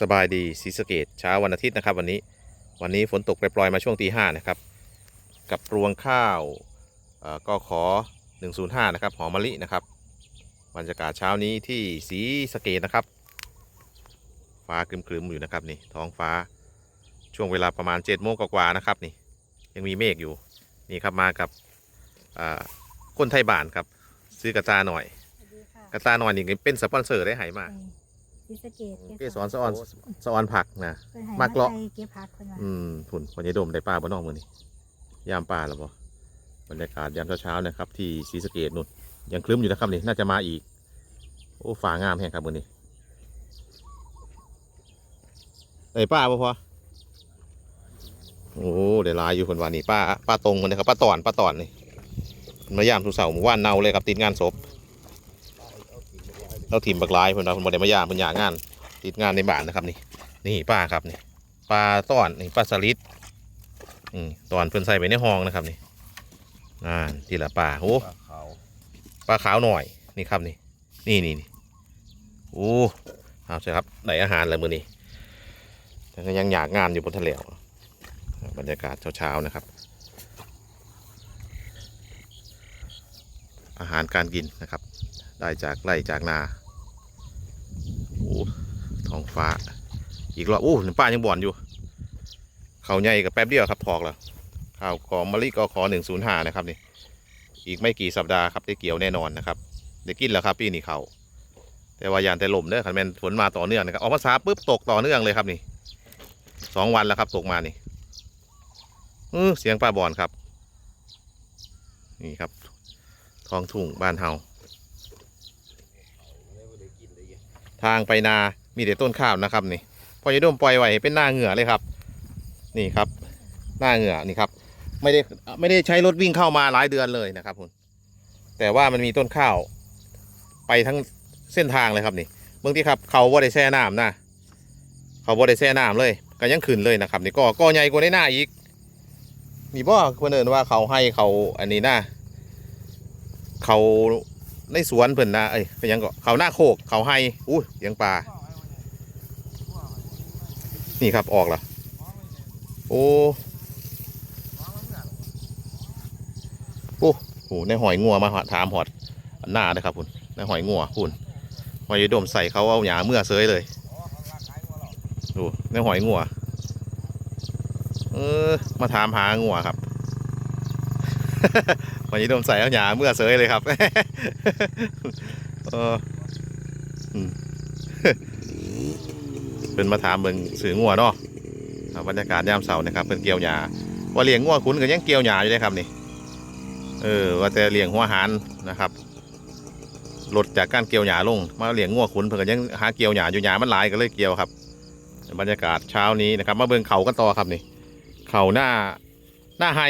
สบายดีศรีสะเกดเช้าวันอาทิตย์นะครับ วันนี้วันนี้ฝนตกปล่อยๆมาช่วงตีห้านะครับ กับรวงข้าวเอ่อก็ขอ 105 นะครับหอมมะลินะครับบรรยากาศเช้านี้ที่ศรีสะเกดนะครับ ฟ้าครึมๆอยู่นะครับนี่ท้องฟ้าช่วงเวลาประมาณ7จ็ดโมงกว่าๆนะครับนี่ยังมีเมฆอยู่นี่ครับมากับอ่าคนไทยบ้านครับ ซื้อกระตาหน่อยสวัสดีค่ะกระตาหน่อยนี่เป็นสปอนเซอร์ได้หายมา ศรีสะเกดเกสรสะออนสะออนผักนะเพิ่นให้มากเลาะใส่เก็บผักคนว่าอืมผุนคนยายดมได้ปลาบนนอกมือนี่ยามปลาแล้วบ่บรรยากาศยามเช้าๆนะครับ ที่ศรีสะเกดนู่นยังคลึ้มอยู่นะครับนี่น่าจะมาอีก โอ้ฟ้างามแฮงครับมือนี้ได้ปลาบ่พอโอ้ได้หลายอยู่คนว่านี่ป้าป้าตรงมันนะครับป้าตอนป้าตอนนี่มายามสุเสาร์หมู่ว่านเนาเลยครับติดงานศพ เราถิ่มบักหลายเพิ่อนว่าเพิ่นบ่ได้มายามเพิ่นอยากงานติดงานในบ้านนะครับนี่นี่ป้าครับนี่ปลาต้อนนี่ปลาสลิดนี่ตอนเพิ่นใส่ไปในห้องนะครับนี่อ่าทีละปลาโอ้ปลาขาวปลาขาวหน่อยนี่ครับนี่นี่นี่นี่โอ้เอาใช่ครับได้อาหารแล้วมือนี้แต่ก็ยังอยากงานอยู่บนทะเลบรรยากาศเช้าๆนะครับ อาหารการกินนะครับ ได้จากไร่จากนา ท้องฟ้า อีกรอบอู้ป้ายังบ่อนอยู่ เขาใหญ่กับแป๊บเดียวครับทอกแล้วข้าวของมะลิกอขอหนึ่งศูนย์ห้านะครับนี่อีกไม่กี่สัปดาห์ครับได้เกี่ยวแน่นอนนะครับได้กินแล้วครับปีนี้เขาแต่ว่ายานแต่ลมเด้อคันแมนฝนมาต่อเนื่องนะครับออกพรรษาปุ๊บตกต่อเนื่องเลยครับนี่สองวันแล้วครับตกมานี่เออเสียงป้าบอนครับ นี่ครับท้องทุ่งบ้านเฮาทางไปนา มีแต่ต้นข้าวนะครับนี่พอยายดมปล่อยไว้เป็นหน้าเหงื่อเลยครับ นี่ครับ หน้าเหงื่อนี่ครับไม่ได้ไม่ได้ใช้รถวิ่งเข้ามาหลายเดือนเลยนะครับคุณแต่ว่ามันมีต้นข้าว ไปทั้งเส้นทางเลยครับนี่เบื้องที่ครับเขาบ่ได้แช่น้ำนะเขาบ่ได้แช่น้ำเลยก็ยังขึ้นเลยนะครับ นี่ก็ก็ใหญ่กว่าในหน้าอีกมีบ่คนเอินว่าเขาให้เขาอันนี้นะเขาในสวนเพิ่นนะเอ้ยเป็นยังก็เขาหน้าโคกเขาให้อู้ยเลี้ยงปลา นี่ครับออกแล้วโอ้โอ้โหในหอยงัวมาถามหอดหน้าเลยครับคุณในหอยงัวคุณหอยดมใส่เขาเอาหยาเมื่อเซยเลยดูในหอยงัวเออมาถามหางัวครับหอยดมใส่เอาหยาเมื่อเซยเลยครับเอออืม เป็นมาถามเบิ่งสื่องัวเนาะบรรยากาศยามเสาร์นะครับเป็นเกี่ยวหญ้าว่าเลี้ยงงัวคุณก็ยังเกี่ยวหญ้าอยู่เลยครับนี่เออว่าแต่เลี้ยงหัวหารนะครับลดจากการเกี่ยวหญ้าลง มาเลี้ยงงัวคุณเพิ่นก็ยังหาเกี่ยวหญ้าอยู่หญ้ามันหลายก็เลยเกี่ยวครับ บรรยากาศเช้านี้นะครับ มาเบิ่งเขากันต่อครับนี่เขาหน้าหน้าไฮ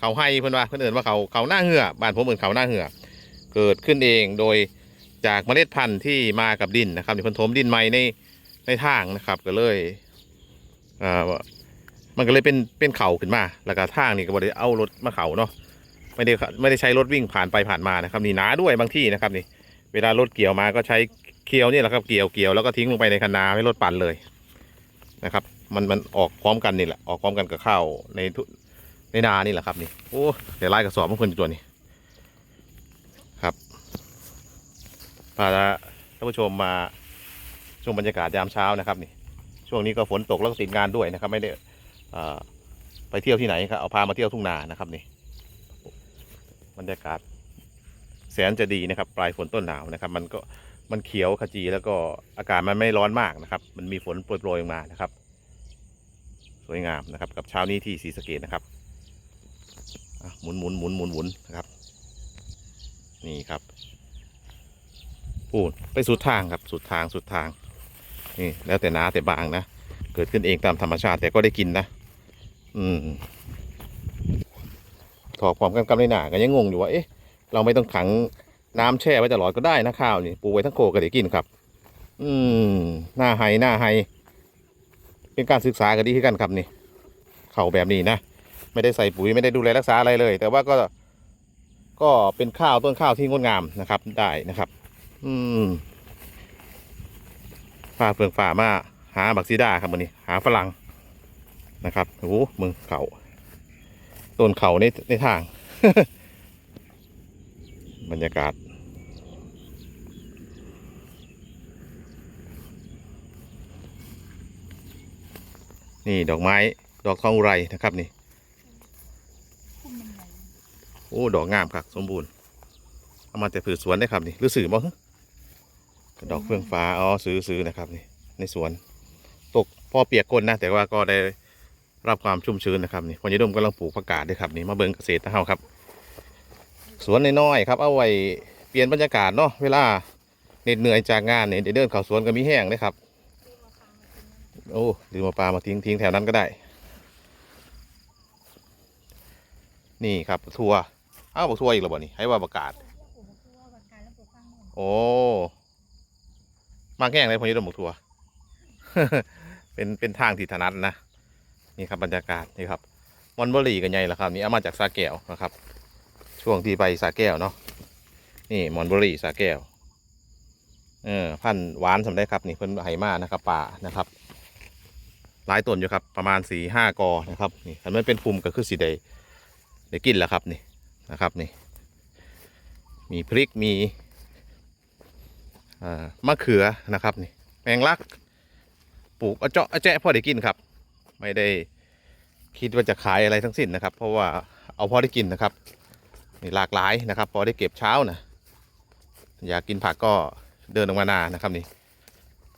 เขาไฮเพิ่นว่าเพิ่นเอิ้นว่าเขาเขาหน้าเหือบ้านผมเอิ้นเขาหน้าเหือเกิดขึ้นเองโดยจากเมล็ดพันธุ์ที่มากับดินนะครับนี่เพิ่นถมดินใหม่ใน ในทางนะครับก็เลยอ่ามันก็เลยเป็นเป็นเข่าขึ้นมา แล้วก็ทางนี่ก็บริเอารถมาเข่าเนาะไม่ได้ไม่ได้ใช้รถวิ่งผ่านไปผ่านมานะครับ นี่หนาด้วยบางที่นะครับนี่ เวลารถเกี่ยวมาก็ใช้เคียวนี่แหละครับเกี่ยวเกี่ยวแล้วก็ทิ้งลงไปในคันนาไม่รถปั่นเลยนะครับ มันมันออกพร้อมกันนี่แหละออกพร้อมกันกับข้าวในทุในนานี่แหละครับนี่โอ้เดี๋ยวไล่กระสอบมันคนตัวนี้ครับพาท่านผู้ชมมา ช่วงบรรยากาศยามเช้านะครับนี่ช่วงนี้ก็ฝนตกแล้วก็ติดงานด้วยนะครับ ไม่ได้อ่อไปเที่ยวที่ไหนครับเอาพามาเที่ยวทุ่งนานะครับนี่บรรยากาศแสนจะดีนะครับ ปลายฝนต้นหนาวนะครับ มันก็มันเขียวขจีแล้วก็อากาศมันไม่ร้อนมากนะครับ มันมีฝนโปรยๆลงมานะครับ สวยงามนะครับ กับเช้านี้ที่ศรีสะเกดนะครับหมุนหมุนหมุนหมุนหมุนนะครับ นี่ครับพูดไปสุดทางครับสุดทางสุดทาง นี่แล้วแต่หนาแต่บางนะ เกิดขึ้นเองตามธรรมชาติแต่ก็ได้กินนะ อืมถอกพร้อมกันกับในหนาก็ยังงงอยู่ว่าเอ๊ะเราไม่ต้องขังน้ำแช่ไว้ตลอดก็ได้นะข้าวนี่ปลูกไว้ทั้งโคก็ได้กินครับ อืมหน้าไฮหน้าไฮเป็นการศึกษากันดีขึ้นกันครับนี่เข่าแบบนี้นะไม่ได้ใส่ปุ๋ยไม่ได้ดูแลรักษาอะไรเลย แต่ว่าก็ก็เป็นข้าวต้นข้าวที่งดงามนะครับได้นะครับ อืม ฝ่าเฟืองฝ่ามาหาบักซีดาครับวันนี้ หาฝรั่งนะครับโอ้โหมึงเขาต้นเขาในในทาง บรรยากาศนี่ดอกไม้ดอกทองอุไรนะครับนี่ โอ้ ดอกงามครับสมบูรณ์ เอามาแต่ผือสวนได้ครับนี่หรือสื่อบ่ฮะ ดอกเฟื่องฟ้าอ๋อซื้อซื้อนะครับนี่ในสวน ตกพอเปียกก้นนะ แต่ว่าก็ได้รับความชุ่มชื้นนะครับนี่พอยายดมกำลังปลูกผักกาดด้วยครับนี่มาเบิ่งเกษตรนะเฮาครับ สวนน้อยๆครับเอาไว้เปลี่ยนบรรยากาศเนาะเวลาเหน็ดเหนื่อยจากงานเนี่ยเดี๋ยวเดินเข้าสวนก็มีแห้งเลยครับโอ้ลืมเอาปลามาทิ้งทิ้งแถวนั้นก็ได้ นี่ครับทัวอ้าวบอกทัวอีกแล้วบ่นี่ให้ว่าประกาศปลูกตัวกับการแล้วปลูกข้างบนโอ้ มาแกล้งเลยพอนี้ดมบอกทัวเป็นเป็นทางที่ถนัดนะนี่ครับบรรยากาศนี่ครับมอนเบอรี่กันใหญ่แล้วครับ นี่เอามาจากสาแก้วนะครับ ช่วงที่ไปสาแก้วเนาะนี่มอนเบอรี่สาแก้วเออพันหวานสำได้ครับ นี่เพิ่นไหมานะครับป่านะครับหลายต้นอยู่ครับประมาณสี่ห้ากอนะครับนี่ถ้ามันเป็นปุ่มก็คือสีได้ได้กินแล้วครับนี่นะครับนี่ มีพริกมี มะเขือนะครับนี่แมงลัก ปลูกเอาเจาะเอาแจะพอได้กินครับ ไม่ได้คิดว่าจะขายอะไรทั้งสิ้นนะครับ เพราะว่าเอาพอได้กินนะครับนี่หลากหลายนะครับ พอได้เก็บเช้านะอยากกินผักก็เดินออกมานานะครับนี่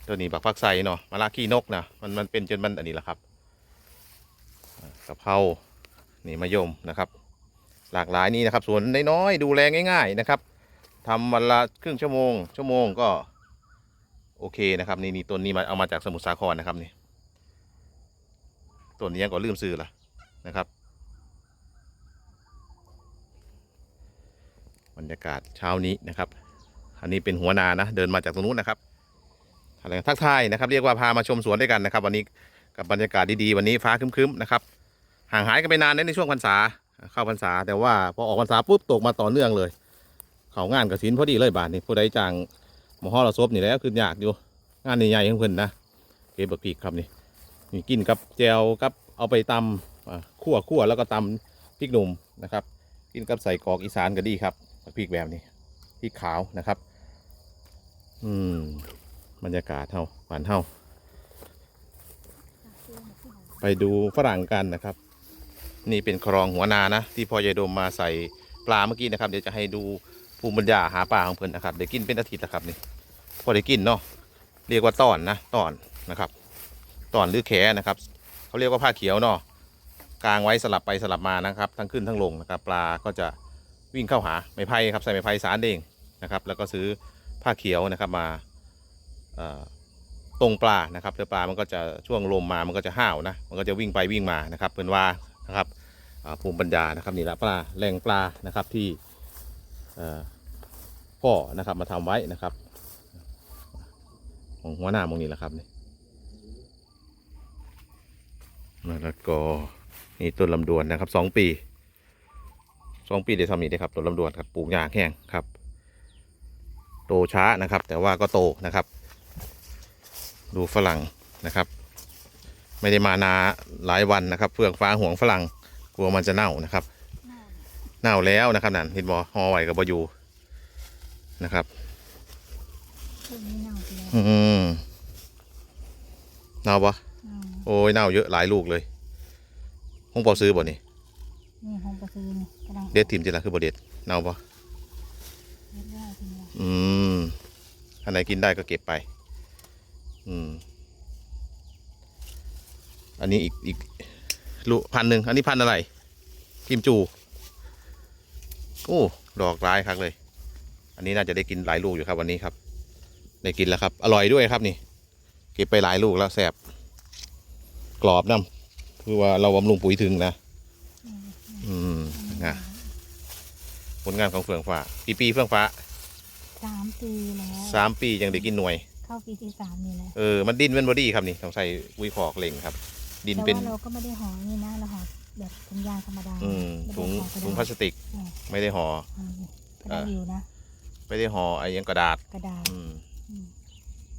ตัวนี้บักฟักไซเนาะมะละขี้นกนะมันมันเป็นจนมันอันนี้แหละครับกะเพรานี่มะยมนะครับ หลากหลายนี่นะครับสวนน้อยๆดูแลง่าย ๆนะครับ ทำวันละครึ่งชั่วโมง ชั่วโมงก็โอเคนะครับนี่นี่ต้นนี้มาเอามาจากสมุทรสาครนะครับนี่ต้นนี้ยังก็ลืมซื้อละนะครับ บรรยากาศเช้านี้นะครับ อันนี้เป็นหัวนานะเดินมาจากตรงนู้นนะครับอะไรทักทายนะครับ เรียกว่าพามาชมสวนด้วยกันนะครับ วันนี้กับบรรยากาศดีๆวันนี้ฟ้าครึ้มๆนะครับห่างหายกันไปนานในช่วงพรรษาเข้าพรรษาแต่ว่าพอออกพรรษาปุ๊บตกมาต่อเนื่องเลย เขางานกับศิลพอดีเลยบาทนี่ผู้ใดจ้างหมอฮอระซบนี่แล้วคือยากอยู่งานใหญ่ๆของเพิ่นนะเก็บบักพีกครับนี่นี่กินกับแจวกับเอาไปตำอ่าคั่วคั่วแล้วก็ตำพริกหนุ่มนะครับ กินกับใส่กอกอีสานก็ดีครับบักพีกแบบนี้พริกขาวนะครับ อืมบรรยากาศเท่าหวานเท่า ไปดูฝรั่งกันนะครับ นี่เป็นคลองหัวนานะ ที่พ่อใหญ่ดมมาใส่ปลาเมื่อกี้นะครับ เดี๋ยวจะให้ดู ภูมิปัญญาหาปลาของเพิ่อนนะครับเดี๋ยวกินเป็นอาทิตย์แล้วครับนี่พอได้กินเนาะเรียกว่าตอนนะตอนนะครับตอนหรือแขนะครับเขาเรียกว่าผ้าเขียวเนาะกางไว้สลับไปสลับมานะครับทั้งขึ้นทั้งลงนะครับปลาก็จะวิ่งเข้าหาไม้ไผ่ครับใส่ไม้ไผ่สารเด้งนะครับ แล้วก็ซื้อผ้าเขียวนะครับมาตรงปลานะครับเจอปลามันก็จะช่วงลมมามันก็จะห้าวนะมันก็จะวิ่งไปวิ่งมานะครับเป็นว่านะครับภูมิปัญญานะครับนี่แหละปลาแหล่งปลานะครับที่ พ่อนะครับมาทำไว้นะครับ ของหัวหน้ามองนี้แหละครับนี่มะละกอนี่ต้นลำดวนนะครับสองปีสองปีเดี๋ยวทำนี้ได้ครับต้นลำดวนครับปลูกยางแห้งครับ โตช้านะครับ แต่ว่าก็โตนะครับ ดูฝรั่งนะครับ ไม่ได้มานาหลายวันนะครับเฟื่องฟ้าห่วงฝรั่งกลัวมันจะเน่านะครับ เน่าแล้วนะครับนั่นเห็นบอฮอไหวกับบอยู่นะครับต้นนี้เน่าไปแล้วอืมเน่าปะเน่าโอ้ยเน่าเยอะหลายลูกเลยห้องปอซื้อบ่นี่นี่ห้องประตูนี่กำลังเด็ดทิมจิละคือบ่เด็ดเน่าปะเรียบร้อยทีนี้อืมอันไหนกินได้ก็เก็บไป อืม อันนี้อีกอีกลูกพันหนึ่งอันนี้พันอะไรกิมจู โอ้ ดอกร้ายครับเลย อันนี้น่าจะได้กินหลายลูกอยู่ครับวันนี้ครับ ได้กินแล้วครับ อร่อยด้วยครับนี่ เก็บไปหลายลูกแล้วแซ่บกรอบน้ำคือว่าเราบำรุงปุ๋ยถึงนะ อืมนะผลงานของเฟื่องฟ้ากี่ปีเฟื่องฟ้าสามปีแล้วสามปียังได้กินหน่วย เข้าปีที่สามนี่แหละ เออ มันดินเป็นบอดี้ครับนี่ต้องใส่วิคอกเหล่งครับ ดินแต่เป็นว่าเราก็ไม่ได้ห่อนี่นะเราห่อ แบบถุงยางธรรมดาอืมไม่ถุงได้ห่อกระดาษถุงพลาสติกใช่ไม่ได้ห่ออืมก็ได้อยู่นะไม่ได้ห่อไอ้ยังกระดาษกระดาษอืมอืม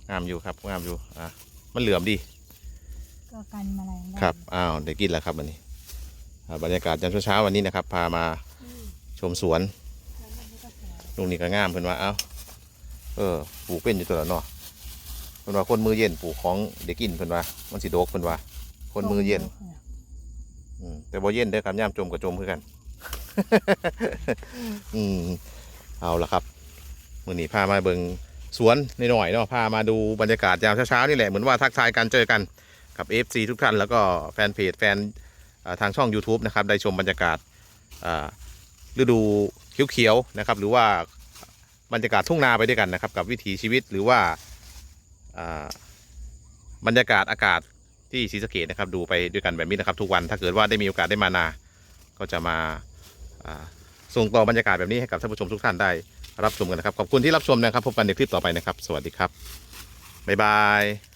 งามอยู่ครับงามอยู่อะมันเหลื่อมดีก็กันแมลงได้ครับอ้าวได้กินแล้วครับวันนี้อ่าบรรยากาศยามเช้าๆวันนี้นะครับ พามาชมสวนลุงนี่ก็งามเพิ่นว่าเอ้าเออปลูกเป็นอยู่ตัวละเนาะเพิ่นว่าคนมือเย็นปลูกของเด็กกินเพิ่นว่ามันสิโดกเพิ่นว่า คนมือเย็นอืม แต่บ่เย็นเด้อครับย่ามจมกับจมคือกัน อืมเอาละครับมื้อนี้พามาเบิ่งสวนหน่อยๆเนาะพามาดูบรรยากาศยามเช้าๆนี่แหละเหมือนว่าทักทายกันเจอกันกับ FC ทุกท่านแล้วก็แฟนเพจแฟนเอ่อทางช่อง YouTube นะครับได้ชมบรรยากาศอ่าฤดูเขียวๆนะครับ หรือว่าบรรยากาศทุ่งนาไปด้วยกันนะครับ กับวิถีชีวิตหรือว่าอ่าบรรยากาศอากาศ ที่ศรีสะเกดนะครับดูไปด้วยกันแบบนี้นะครับ ทุกวันถ้าเกิดว่าได้มีโอกาสได้มานา ก็จะมาอ่าส่งต่อบรรยากาศแบบนี้ให้กับท่านผู้ชมทุกท่านได้รับชมกันนะครับ ขอบคุณที่รับชมนะครับ พบกันในคลิปต่อไปนะครับ สวัสดีครับ บ๊ายบาย